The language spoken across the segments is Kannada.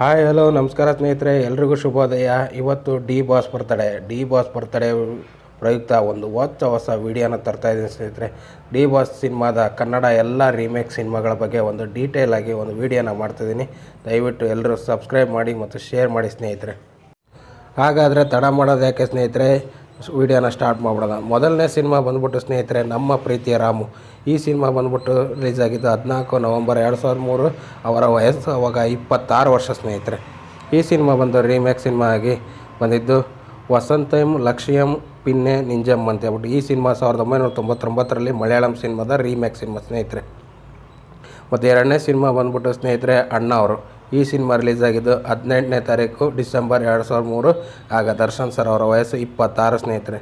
ಹಾಯ್ ಹಲೋ ನಮಸ್ಕಾರ ಸ್ನೇಹಿತರೆ, ಎಲ್ರಿಗೂ ಶುಭೋದಯ. ಇವತ್ತು D boss birthday D boss birthday ಪ್ರಯುಕ್ತ ಒಂದು ಹೊಸ ಹೊಸ ವಿಡಿಯೋನ ತರ್ತಾ ಇದ್ದೀನಿ ಸ್ನೇಹಿತರೆ. ಡಿ ಬಾಸ್ ಸಿನಿಮಾದ ಕನ್ನಡ ಎಲ್ಲ ರೀಮೇಕ್ ಸಿನಿಮಾಗಳ ಬಗ್ಗೆ ಒಂದು ಡೀಟೇಲ್ ಆಗಿ ಒಂದು ವಿಡಿಯೋನ ಮಾಡ್ತಿದ್ದೀನಿ ದಯವಿಟ್ಟು ಎಲ್ಲರೂ ಸಬ್ಸ್ಕ್ರೈಬ್ ಮಾಡಿ ಮತ್ತು ಶೇರ್ ಮಾಡಿ ಸ್ನೇಹಿತರೆ. ಹಾಗಾದರೆ ತಡ ಮಾಡೋದು ಯಾಕೆ ಸ್ನೇಹಿತರೆ? ವಿಡಿಯೋನ ಸ್ಟಾರ್ಟ್ ಮಾಡ್ಬಿಡೋಣ. ಮೊದಲನೇ ಸಿನಿಮಾ ಬಂದ್ಬಿಟ್ಟು ಸ್ನೇಹಿತರೆ, ನಮ್ಮ ಪ್ರೀತಿಯ ರಾಮು. ಈ ಸಿನಿಮಾ ಬಂದ್ಬಿಟ್ಟು ರಿಲೀಸ್ ಆಗಿದ್ದು ಹದಿನಾಲ್ಕು ನವಂಬರ್ ಎರಡು ಸಾವಿರದ ಮೂರು ಅವರ ವಯಸ್ಸು ಅವಾಗ ಇಪ್ಪತ್ತಾರು ವರ್ಷ ಸ್ನೇಹಿತರೆ. ಈ ಸಿನಿಮಾ ಬಂದು ರೀಮೇಕ್ ಸಿನಿಮಾ ಆಗಿ ಬಂದಿದ್ದು ವಸಂತಂ, ಲಕ್ಷ್ಯಂ, ಪಿನ್ನೆ ನಿಂಜಮ್ ಅಂತ ಹೇಳ್ಬಿಟ್ಟು ಈ ಸಿನಿಮಾ ಸಾವಿರದ ಒಂಬೈನೂರ ತೊಂಬತ್ತೊಂಬತ್ತರಲ್ಲಿ ಮಲಯಾಳಂ ಸಿನಿಮಾದ ರೀಮೇಕ್ ಸಿನಿಮಾ ಸ್ನೇಹಿತರೆ. ಮತ್ತು ಎರಡನೇ ಸಿನಿಮಾ ಬಂದ್ಬಿಟ್ಟು ಸ್ನೇಹಿತರೆ ಅಣ್ಣ ಅವರು. ಈ ಸಿನಿಮಾ ರಿಲೀಸ್ ಆಗಿದ್ದು ಹದಿನೆಂಟನೇ ತಾರೀಕು ಡಿಸೆಂಬರ್ ಎರಡು ಸಾವಿರದ ಮೂರು. ಆಗ ದರ್ಶನ್ ಸರ್ ಅವರ ವಯಸ್ಸು ಇಪ್ಪತ್ತಾರು, ಸ್ನೇಹಿತರೆ.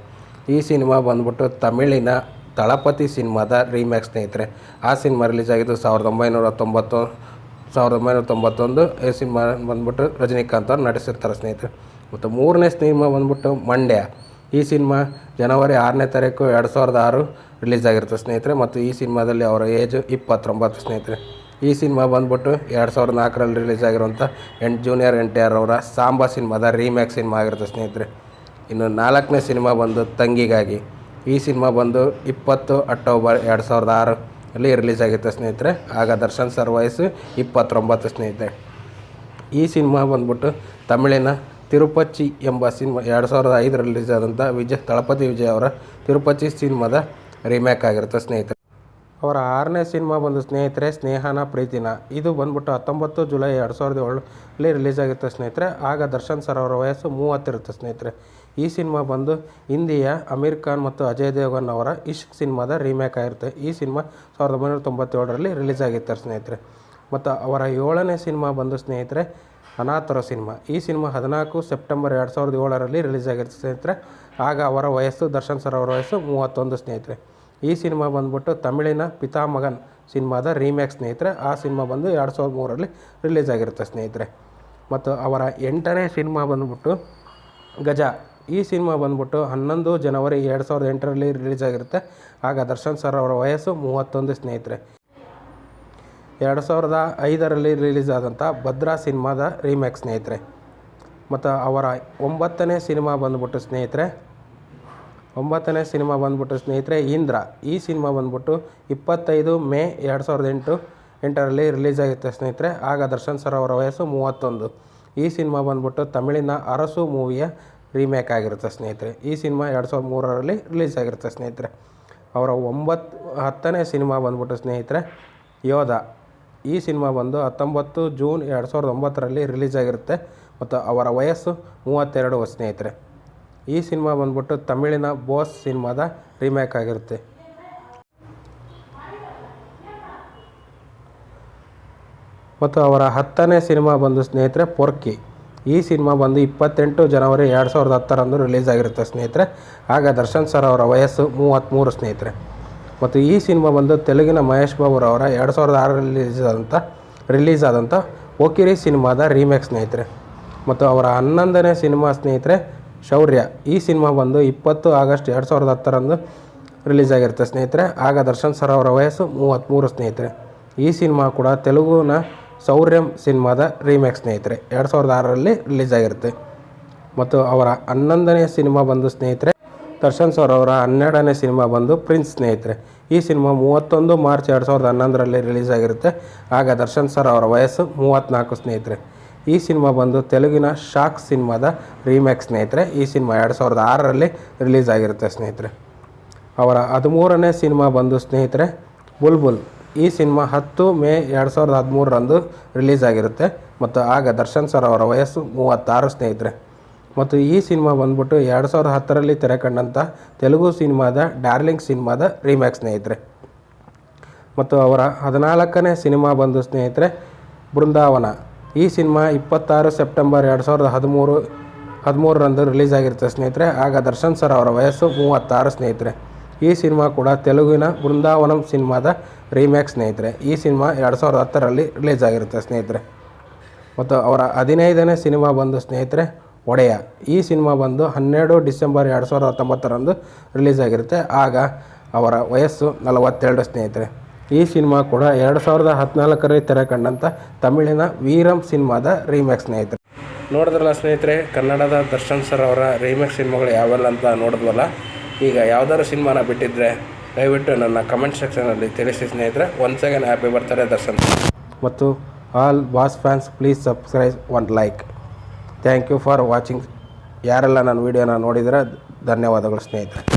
ಈ ಸಿನಿಮಾ ಬಂದ್ಬಿಟ್ಟು ತಮಿಳಿನ ತಳಪತಿ ಸಿನಿಮಾದ ರೀಮ್ಯಾಕ್ ಸ್ನೇಹಿತರೆ. ಆ ಸಿನಿಮಾ ರಿಲೀಸ್ ಆಗಿದ್ದು ಸಾವಿರದ ಒಂಬೈನೂರ ತೊಂಬತ್ತು, ಸಾವಿರದ ಒಂಬೈನೂರ ತೊಂಬತ್ತೊಂದು. ಈ ಸಿನಿಮಾ ಬಂದ್ಬಿಟ್ಟು ರಜನಿಕಾಂತ್ ಅವ್ರು ನಟಿಸಿರ್ತಾರೆ, ಸ್ನೇಹಿತರೆ. ಮತ್ತು ಮೂರನೇ ಸಿನಿಮಾ ಬಂದ್ಬಿಟ್ಟು ಮಂಡ್ಯ. ಈ ಸಿನಿಮಾ ಜನವರಿ ಆರನೇ ತಾರೀಕು ಎರಡು ಸಾವಿರದ ಆರು ರಿಲೀಸ್ ಆಗಿರುತ್ತೆ, ಸ್ನೇಹಿತರೆ. ಮತ್ತು ಈ ಸಿನಿಮಾದಲ್ಲಿ ಅವರ ಏಜು ಇಪ್ಪತ್ತೊಂಬತ್ತು, ಸ್ನೇಹಿತರೆ. ಈ ಸಿನಿಮಾ ಬಂದ್ಬಿಟ್ಟು ಎರಡು ಸಾವಿರದ ನಾಲ್ಕರಲ್ಲಿ ರಿಲೀಸ್ ಆಗಿರುವಂಥ ಎಂಟು ಜೂನಿಯರ್ ಎನ್ ಟಿ ಆರ್ ಅವರ ಸಾಂಬಾ ಸಿನಿಮಾದ ರೀಮ್ಯಾಕ್ ಸಿನಿಮಾ ಆಗಿರುತ್ತೆ ಸ್ನೇಹಿತರೆ. ಇನ್ನು ನಾಲ್ಕನೇ ಸಿನಿಮಾ ಬಂದು ತಂಗಿಗಾಗಿ. ಈ ಸಿನಿಮಾ ಬಂದು ಇಪ್ಪತ್ತು ಅಕ್ಟೋಬರ್ ಎರಡು ಸಾವಿರದ ಆರಲ್ಲಿ ರಿಲೀಸ್ ಆಗಿತ್ತು ಸ್ನೇಹಿತರೆ. ಆಗ ದರ್ಶನ್ ಸರ್ ವಯಸ್ಸು ಇಪ್ಪತ್ತೊಂಬತ್ತು ಸ್ನೇಹಿತರೆ. ಈ ಸಿನಿಮಾ ಬಂದ್ಬಿಟ್ಟು ತಮಿಳಿನ ತಿರುಪತಿ ಎಂಬ ಸಿನಿಮಾ ಎರಡು ಸಾವಿರದ ಐದರಲ್ಲಿ ರಿಲೀಸ್ ಆದಂಥ ವಿಜಯ್, ತಳಪತಿ ವಿಜಯ್ ಅವರ ತಿರುಪತಿ ಸಿನಿಮಾದ ರೀಮ್ಯಾಕ್ ಆಗಿರುತ್ತೆ ಸ್ನೇಹಿತರೆ. ಅವರ ಆರನೇ ಸಿನಿಮಾ ಬಂದು ಸ್ನೇಹಿತರೆ, ಸ್ನೇಹನ ಪ್ರೀತಿನ. ಇದು ಬಂದ್ಬಿಟ್ಟು ಹತ್ತೊಂಬತ್ತು ಜುಲೈ ಎರಡು ಸಾವಿರದ ಏಳರಲ್ಲಿ ರಿಲೀಸ್ ಆಗಿರುತ್ತೆ ಸ್ನೇಹಿತರೆ. ಆಗ ದರ್ಶನ್ ಸರ್ ಅವರ ವಯಸ್ಸು ಮೂವತ್ತಿರುತ್ತೆ ಸ್ನೇಹಿತರೆ. ಈ ಸಿನಿಮಾ ಬಂದು ಹಿಂದಿಯ ಅಮೀರ್ ಖಾನ್ ಮತ್ತು ಅಜಯ್ ದೇವಗನ್ ಅವರ ಇಶ್ಕ್ ಸಿನಿಮಾದ ರೀಮೇಕ್ ಆಗಿರುತ್ತೆ. ಈ ಸಿನಿಮಾ ಸಾವಿರದ ಒಂಬೈನೂರ ತೊಂಬತ್ತೇಳರಲ್ಲಿ ರಿಲೀಸ್ ಆಗಿರ್ತಾರೆ ಸ್ನೇಹಿತರೆ. ಮತ್ತು ಅವರ ಏಳನೇ ಸಿನಿಮಾ ಬಂದು ಸ್ನೇಹಿತರೆ, ಅನಾಥರ ಸಿನಿಮಾ. ಈ ಸಿನಿಮಾ ಹದಿನಾಲ್ಕು ಸೆಪ್ಟೆಂಬರ್ ಎರಡು ಸಾವಿರದ ಏಳರಲ್ಲಿ ರಿಲೀಸ್ ಆಗಿರುತ್ತೆ ಸ್ನೇಹಿತರೆ. ಆಗ ಅವರ ವಯಸ್ಸು, ದರ್ಶನ್ ಸರ್ ಅವರ ವಯಸ್ಸು ಮೂವತ್ತೊಂದು ಸ್ನೇಹಿತರೆ. ಈ ಸಿನಿಮಾ ಬಂದ್ಬಿಟ್ಟು ತಮಿಳಿನ ಪಿತಾಮಗನ್ ಸಿನಿಮಾದ ರೀಮೇಕ್ ಸ್ನೇಹಿತರೆ, ಆ ಸಿನಿಮಾ ಬಂದು ಎರಡು ಸಾವಿರದ ಮೂರರಲ್ಲಿ ರಿಲೀಸ್ ಆಗಿರುತ್ತೆ ಸ್ನೇಹಿತರೆ. ಮತ್ತು ಅವರ ಎಂಟನೇ ಸಿನಿಮಾ ಬಂದ್ಬಿಟ್ಟು ಗಜ. ಈ ಸಿನಿಮಾ ಬಂದ್ಬಿಟ್ಟು ಹನ್ನೊಂದು ಜನವರಿ ಎರಡು ಸಾವಿರದ ಎಂಟರಲ್ಲಿ ರಿಲೀಸ್ ಆಗಿರುತ್ತೆ. ಆಗ ದರ್ಶನ್ ಸರ್ ಅವರ ವಯಸ್ಸು ಮೂವತ್ತೊಂದು ಸ್ನೇಹಿತರೆ. ಎರಡು ಸಾವಿರದ ಐದರಲ್ಲಿ ರಿಲೀಸ್ ಆದಂಥ ಭದ್ರಾ ಸಿನಿಮಾದ ರೀಮೇಕ್ ಸ್ನೇಹಿತರೆ. ಮತ್ತು ಅವರ ಒಂಬತ್ತನೇ ಸಿನಿಮಾ ಬಂದ್ಬಿಟ್ಟು ಸ್ನೇಹಿತರೆ ಒಂಬತ್ತನೇ ಸಿನಿಮಾ ಬಂದ್ಬಿಟ್ಟು ಸ್ನೇಹಿತರೆ, ಇಂದ್ರ. ಈ ಸಿನಿಮಾ ಬಂದ್ಬಿಟ್ಟು ಇಪ್ಪತ್ತೈದು ಮೇ ಎರಡು ಸಾವಿರದ ಎಂಟು, ಎಂಟರಲ್ಲಿ ರಿಲೀಸ್ ಆಗಿರುತ್ತೆ ಸ್ನೇಹಿತರೆ. ಆಗ ದರ್ಶನ್ ಸರ್ ಅವರ ವಯಸ್ಸು ಮೂವತ್ತೊಂದು. ಈ ಸಿನಿಮಾ ಬಂದ್ಬಿಟ್ಟು ತಮಿಳಿನ ಅರಸು ಮೂವಿಯ ರೀಮೇಕ್ ಆಗಿರುತ್ತೆ ಸ್ನೇಹಿತರೆ. ಈ ಸಿನಿಮಾ ಎರಡು ಸಾವಿರದ ಮೂರರಲ್ಲಿ ರಿಲೀಸ್ ಆಗಿರುತ್ತೆ ಸ್ನೇಹಿತರೆ. ಅವರ ಒಂಬತ್ತು ಹತ್ತನೇ ಸಿನಿಮಾ ಬಂದ್ಬಿಟ್ಟು ಸ್ನೇಹಿತರೆ, ಯೋಧ. ಈ ಸಿನಿಮಾ ಬಂದು ಹತ್ತೊಂಬತ್ತು ಜೂನ್ ಎರಡು ಸಾವಿರದ ಒಂಬತ್ತರಲ್ಲಿ ರಿಲೀಸ್ ಆಗಿರುತ್ತೆ. ಮತ್ತು ಅವರ ವಯಸ್ಸು ಮೂವತ್ತೆರಡು ಸ್ನೇಹಿತರೆ. ಈ ಸಿನಿಮಾ ಬಂದ್ಬಿಟ್ಟು ತಮಿಳಿನ ಬೋಸ್ ಸಿನಿಮಾದ ರೀಮೇಕ್ ಆಗಿರುತ್ತೆ. ಮತ್ತು ಅವರ ಹತ್ತನೇ ಸಿನಿಮಾ ಬಂದು ಸ್ನೇಹಿತರೆ ಪೊರ್ಕಿ. ಈ ಸಿನಿಮಾ ಬಂದು ಇಪ್ಪತ್ತೆಂಟು ಜನವರಿ ಎರಡು ಸಾವಿರದ ಹತ್ತರಂದು ರಿಲೀಸ್ ಆಗಿರುತ್ತೆ ಸ್ನೇಹಿತರೆ. ಆಗ ದರ್ಶನ್ ಸರ್ ಅವರ ವಯಸ್ಸು ಮೂವತ್ತ್ಮೂರು ಸ್ನೇಹಿತರೆ. ಮತ್ತು ಈ ಸಿನಿಮಾ ಬಂದು ತೆಲುಗಿನ ಮಹೇಶ್ ಬಾಬುರವರ ಎರಡು ಸಾವಿರದ ಆರರಲ್ಲಿ ರಿಲೀಸ್ ಆದಂಥ ರಿಲೀಸ್ ಆದಂಥ ಓಕಿರಿ ಸಿನಿಮಾದ ರೀಮೇಕ್ ಸ್ನೇಹಿತರೆ. ಮತ್ತು ಅವರ ಹನ್ನೊಂದನೇ ಸಿನಿಮಾ ಸ್ನೇಹಿತರೆ ಶೌರ್ಯ. ಈ ಸಿನಿಮಾ ಬಂದು ಇಪ್ಪತ್ತು ಆಗಸ್ಟ್ ಎರಡು ಸಾವಿರದ ಹತ್ತರಂದು ರಿಲೀಸ್ ಆಗಿರುತ್ತೆ ಸ್ನೇಹಿತರೆ. ಆಗ ದರ್ಶನ್ ಸರ್ ಅವರ ವಯಸ್ಸು ಮೂವತ್ತ್ಮೂರು ಸ್ನೇಹಿತರೆ. ಈ ಸಿನಿಮಾ ಕೂಡ ತೆಲುಗುನ ಸೌರ್ಯಂ ಸಿನಿಮಾದ ರೀಮೇಕ್ ಸ್ನೇಹಿತರೆ. ಎರಡು ಸಾವಿರದ ಆರರಲ್ಲಿ ರಿಲೀಸ್ ಆಗಿರುತ್ತೆ. ಮತ್ತು ಅವರ ಹನ್ನೊಂದನೇ ಸಿನಿಮಾ ಬಂದು ಸ್ನೇಹಿತರೆ, ದರ್ಶನ್ ಸರ್ ಅವರ ಹನ್ನೆರಡನೇ ಸಿನಿಮಾ ಬಂದು ಪ್ರಿನ್ಸ್ ಸ್ನೇಹಿತರೆ. ಈ ಸಿನಿಮಾ ಮೂವತ್ತೊಂದು ಮಾರ್ಚ್ ಎರಡು ಸಾವಿರದ ಹನ್ನೊಂದರಲ್ಲಿ ರಿಲೀಸ್ ಆಗಿರುತ್ತೆ. ಆಗ ದರ್ಶನ್ ಸರ್ ಅವರ ವಯಸ್ಸು ಮೂವತ್ತ್ನಾಲ್ಕು ಸ್ನೇಹಿತರೆ. ಈ ಸಿನಿಮಾ ಬಂದು ತೆಲುಗಿನ ಶಾಕ್ ಸಿನಿಮಾದ ರೀಮೇಕ್ ಸ್ನೇಹಿತರೆ. ಈ ಸಿನಿಮಾ ಎರಡು ಸಾವಿರದ ಆರರಲ್ಲಿ ರಿಲೀಸ್ ಆಗಿರುತ್ತೆ, ಸ್ನೇಹಿತರೆ. ಅವರ ಹದಿಮೂರನೇ ಸಿನಿಮಾ ಬಂದು, ಸ್ನೇಹಿತರೆ, ಬುಲ್ಬುಲ್. ಈ ಸಿನಿಮಾ ಹತ್ತು ಮೇ ಎರಡು ಸಾವಿರದ ಹದಿಮೂರರಂದು ರಿಲೀಸ್ ಆಗಿರುತ್ತೆ. ಮತ್ತು ಆಗ ದರ್ಶನ್ ಸರ್ ಅವರ ವಯಸ್ಸು ಮೂವತ್ತಾರು, ಸ್ನೇಹಿತರೆ. ಮತ್ತು ಈ ಸಿನಿಮಾ ಬಂದ್ಬಿಟ್ಟು ಎರಡು ಸಾವಿರದ ಹತ್ತರಲ್ಲಿ ತೆರೆ ಕಂಡಂಥ ತೆಲುಗು ಸಿನಿಮಾದ ಡಾರ್ಲಿಂಗ್ ಸಿನಿಮಾದ ರೀಮ್ಯಾಕ್ ಸ್ನೇಹಿತರೆ. ಮತ್ತು ಅವರ ಹದಿನಾಲ್ಕನೇ ಸಿನಿಮಾ ಬಂದು, ಸ್ನೇಹಿತರೆ, ಬೃಂದಾವನ. ಈ ಸಿನಿಮಾ ಇಪ್ಪತ್ತಾರು ಸೆಪ್ಟೆಂಬರ್ ಎರಡು ಸಾವಿರದ ಹದಿಮೂರು, ಹದಿಮೂರರಂದು ರಿಲೀಸ್ ಆಗಿರುತ್ತೆ ಸ್ನೇಹಿತರೆ. ಆಗ ದರ್ಶನ್ ಸರ್ ಅವರ ವಯಸ್ಸು ಮೂವತ್ತಾರು ಸ್ನೇಹಿತರೆ. ಈ ಸಿನಿಮಾ ಕೂಡ ತೆಲುಗಿನ ಬೃಂದಾವನಂ ಸಿನಿಮಾದ ರೀಮೇಕ್ ಸ್ನೇಹಿತರೆ. ಈ ಸಿನಿಮಾ ಎರಡು ಸಾವಿರದ ಹತ್ತರಲ್ಲಿ ರಿಲೀಸ್ ಆಗಿರುತ್ತೆ ಸ್ನೇಹಿತರೆ. ಮತ್ತು ಅವರ ಹದಿನೈದನೇ ಸಿನಿಮಾ ಬಂದು ಸ್ನೇಹಿತರೆ, ಒಡೆಯ. ಈ ಸಿನಿಮಾ ಬಂದು ಹನ್ನೆರಡು ಡಿಸೆಂಬರ್ ಎರಡು ಸಾವಿರದ ಹತ್ತೊಂಬತ್ತರಂದು ರಿಲೀಸ್ ಆಗಿರುತ್ತೆ. ಆಗ ಅವರ ವಯಸ್ಸು ನಲವತ್ತೆರಡು ಸ್ನೇಹಿತರೆ. ಈ ಸಿನಿಮಾ ಕೂಡ ಎರಡು ಸಾವಿರದ ಹದಿನಾಲ್ಕರಲ್ಲಿ ತೆರೆ ಕಂಡಂಥ ತಮಿಳಿನ ವೀರಂ ಸಿನಿಮಾದ ರೀಮೇಕ್ ಸ್ನೇಹಿತರೆ. ನೋಡಿದ್ರಲ್ಲ ಸ್ನೇಹಿತರೆ ಕನ್ನಡದ ದರ್ಶನ್ ಸರ್ ಅವರ ರೀಮೇಕ್ ಸಿನಿಮಾಗಳು ಯಾವೆಲ್ಲ ಅಂತ ನೋಡಿದ್ವಲ್ಲ? ಈಗ ಯಾವ್ದಾದ್ರು ಸಿನಿಮಾನ ಬಿಟ್ಟಿದ್ರೆ ದಯವಿಟ್ಟು ನನ್ನ ಕಮೆಂಟ್ ಸೆಕ್ಷನಲ್ಲಿ ತಿಳಿಸಿ ಸ್ನೇಹಿತರೆ. One second happy birthday Darshan ಮತ್ತು all boss fans please subscribe one like thank you for watching ಯಾರೆಲ್ಲ ನನ್ನ ವೀಡಿಯೋನ ನೋಡಿದರೆ ಧನ್ಯವಾದಗಳು ಸ್ನೇಹಿತರೆ.